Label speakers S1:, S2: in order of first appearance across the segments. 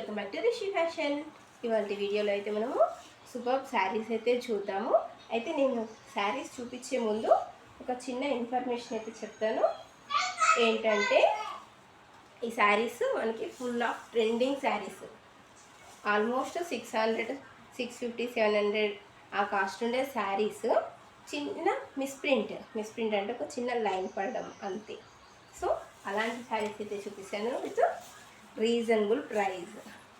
S1: Welcome back to Rishi fashion. ఇవాళ వీడియోలో అయితే మనము సూపర్ శారీస్ అయితే చూద్దాము. అయితే నేను శారీస్ చూపించే ముందు ఒక చిన్న ఇన్ఫర్మేషన్ అయితే చెప్తాను. ఏంటంటే ఈ శారీస్ మనకి full of trending sarees. Almost six hundred six fifty seven hundred ఆ కాస్ట్ ఉండే శారీస్. చిన్న మిస్ప్రింట్ మిస్ప్రింట్ అంటే ఒక చిన్న లైన్ పడడం అంతే. సో అలాంటి శారీస్ అయితే చూపిస్తాను. With reasonable price.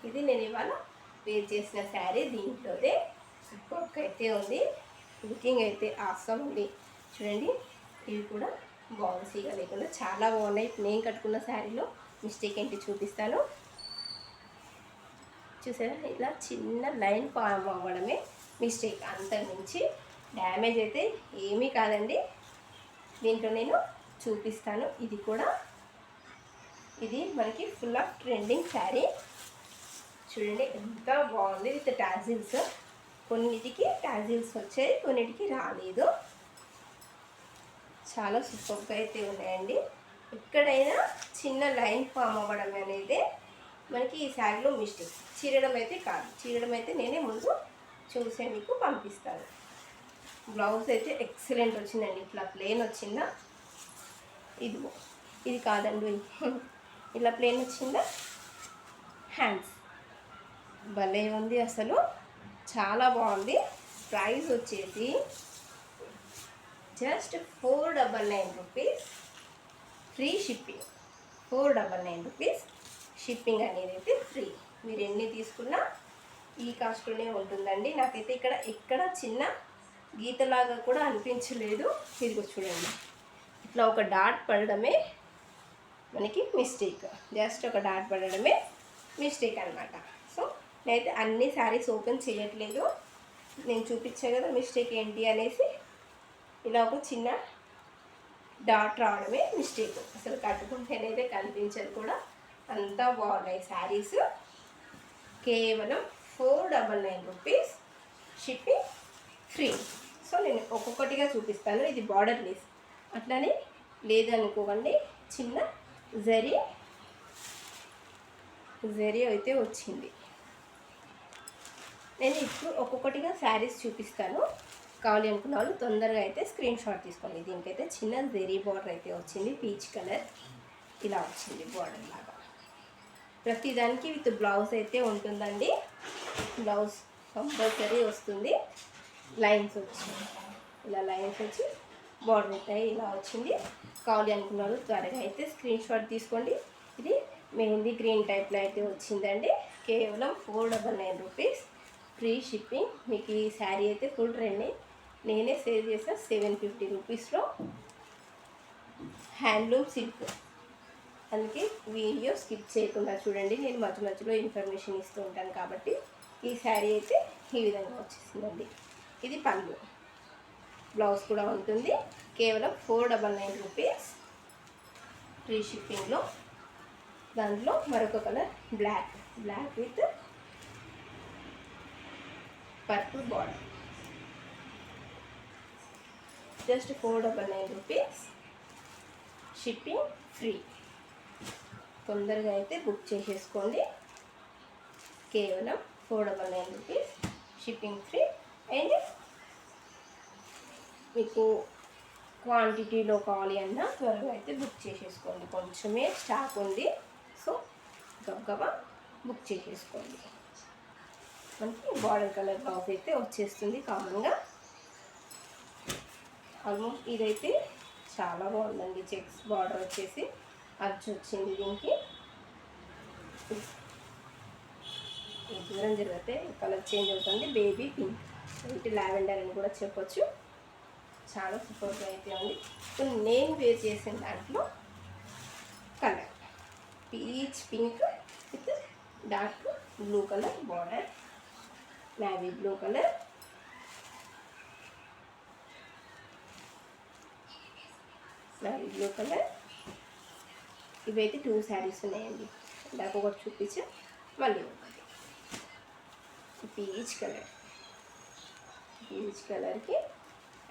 S1: ఇది నేను ఇవాళ వేర్ చేసిన శారీ. దీంట్లోదే వర్క్ అయితే ఉంది. కుకింగ్ అయితే ఆసమ్ ఉంది. చూడండి ఇవి కూడా బౌన్సీగా లేకుండా చాలా బాగున్నాయి. నేను కట్టుకున్న శారీలో మిస్టేక్ ఏంటి చూపిస్తాను. చూసారా? ఇలా చిన్న లైన్ ఫామ్ అవ్వడమే మిస్టేక్ అంతకుమించి డ్యామేజ్ అయితే ఏమీ కాదండి. దీంట్లో నేను చూపిస్తాను. ఇది కూడా ఇది మనకి ఫుల్ ఆఫ్ ట్రెండింగ్ శారీ చూడండి ఎంత బాగుంది విత్ టాజిల్స్ కొన్నిటికి టాజిల్స్ వచ్చాయి కొన్నిటికి రాలేదు. చాలా సూపర్గా అయితే ఉన్నాయండి. ఎక్కడైనా చిన్న లైన్ ఫామ్ అవ్వడం అనేది మనకి ఈ శారీలో మిస్టేక్ చీరడం అయితే కాదు. చీరడం అయితే నేనే ముందు చూసే మీకు పంపిస్తాను. బ్లౌజ్ అయితే ఎక్సలెంట్ వచ్చిందండి. ఇట్లా ప్లేన్ వచ్చిందా? ఇదిగో. ఇది కాదండి. ఇలా ప్లేన్ వచ్చిందా? హ్యాండ్స్ భలే ఉంది అసలు. చాలా బాగుంది. ప్రైస్ వచ్చేసి just four double nine rupees free shipping four double nine rupees shipping అనేది అయితే ఫ్రీ మీరు ఎన్ని తీసుకున్నా ఈ కాస్ట్లోనే ఉంటుందండి. నాకైతే ఇక్కడ ఎక్కడ చిన్న గీతలాగా కూడా అనిపించలేదు. ఇదిగో చూడండి. ఇట్లా ఒక డాట్ పడడమే మనకి మిస్టేక్. జస్ట్ ఒక డాట్ పడడమే మిస్టేక్ అనమాట సో నేనైతే అన్ని శారీస్ ఓపెన్ చేయట్లేదు. నేను చూపించా కదా మిస్టేక్ ఏంటి అనేసి ఇలా ఒక చిన్న డాట్ రావడమే మిస్టేక్. అసలు కట్టుకుంటేనైతే కనిపించదు కూడా. అంతా బాగున్నాయి శారీస్. కేవలం four double nine rupees shipping free. So నేను ఒక్కొక్కటిగా చూపిస్తాను. ఇది బార్డర్ లేస్ అట్లానే లేదనుకోకండి. చిన్న జరి జరి అయితే వచ్చింది. నేను ఇప్పుడు ఒక్కొక్కటిగా శారీస్ చూపిస్తాను. కావాలి అనుకున్న వాళ్ళు తొందరగా అయితే స్క్రీన్ షాట్ తీసుకోండి. దీనికైతే చిన్న జెరీ బార్డర్ అయితే వచ్చింది. పీచ్ కలర్ ఇలా వచ్చింది బార్డర్ లాగా. ప్రతిదానికి విత్ బ్లౌజ్ అయితే ఉంటుందండి. బ్లౌజ్ కంపల్సరీ వస్తుంది. లైన్స్ వచ్చి ఇలా లైన్స్ వచ్చి బార్డర్ అయితే ఇలా వచ్చింది. కావాలి అనుకున్నారు. త్వరగా అయితే స్క్రీన్ షాట్ తీసుకోండి. ఇది మెహందీ గ్రీన్ టైప్లో అయితే వచ్చిందండి. కేవలం four double nine rupees free shipping మీకు ఈ శారీ అయితే ఫుల్ రండి నేనే సేవ్ చేసా సెవెన్ ఫిఫ్టీ రూపీస్లో హ్యాండ్లూమ్ సిల్క్ అందుకే వీడియో స్కిప్ చేయకుండా చూడండి. నేను మధ్య మధ్యలో ఇన్ఫర్మేషన్ ఇస్తూ ఉంటాను కాబట్టి ఈ శారీ అయితే ఈ విధంగా వచ్చేసిందండి. ఇది పళ్ళు బ్లౌజ్ కూడా ఉంటుంది. కేవలం four double nine rupees. Free షిప్పింగ్లో దాంట్లో మరొక colour black. Black with purple border just four double nine rupees. Shipping free తొందరగా అయితే బుక్ చేసేసుకోండి. కేవలం four double nine rupees. Shipping free and మీకు క్వాంటిటీలో కావాలి అన్నా త్వరగా అయితే బుక్ చేసేసుకోండి. కొంచెమే స్టాక్ ఉంది. సో గబగబా బుక్ చేసేసుకోండి. మనకి బార్డర్ కలర్ బ్లౌజ్ అయితే వచ్చేస్తుంది కామన్గా. ఆల్మోస్ట్ ఇదైతే చాలా బాగుందండి. చెక్స్ బార్డర్ వచ్చేసి అచ్చు వచ్చింది దీనికి. ఈ దూరం జరిగితే కలర్ చేంజ్ అవుతుంది. బేబీ పింక్ ఇంటి లావెండర్ అని కూడా చెప్పొచ్చు. చాలా సూపర్గా అయితే ఉంది ఇప్పుడు నేను వేర్ చేసిన దాంట్లో colour. Peach pink with dark blue colour border. Navy blue colour. Navy blue colour. ఇవైతే టూ శారీస్ ఉన్నాయండి. నాకు ఒకటి చూపించా మళ్ళీ ఒకటి. Peach colour. పీచ్ కలర్కి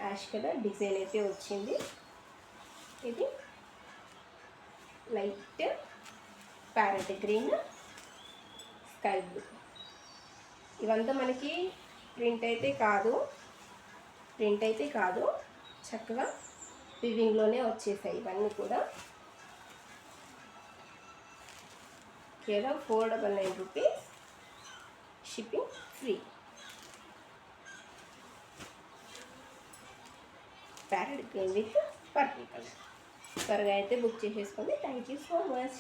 S1: యాష్ కలర్ డిజైన్ అయితే వచ్చింది. ఇది light parrot green sky blue. ఇవంతా మనకి ప్రింట్ అయితే కాదు. ప్రింట్ అయితే కాదు. చక్కగా వివింగ్లోనే వచ్చేసాయి ఇవన్నీ కూడా. కేవలం four double nine rupees shipping free packet green with purple colour త్వరగా అయితే బుక్ చేసేసుకోండి. Thank you so much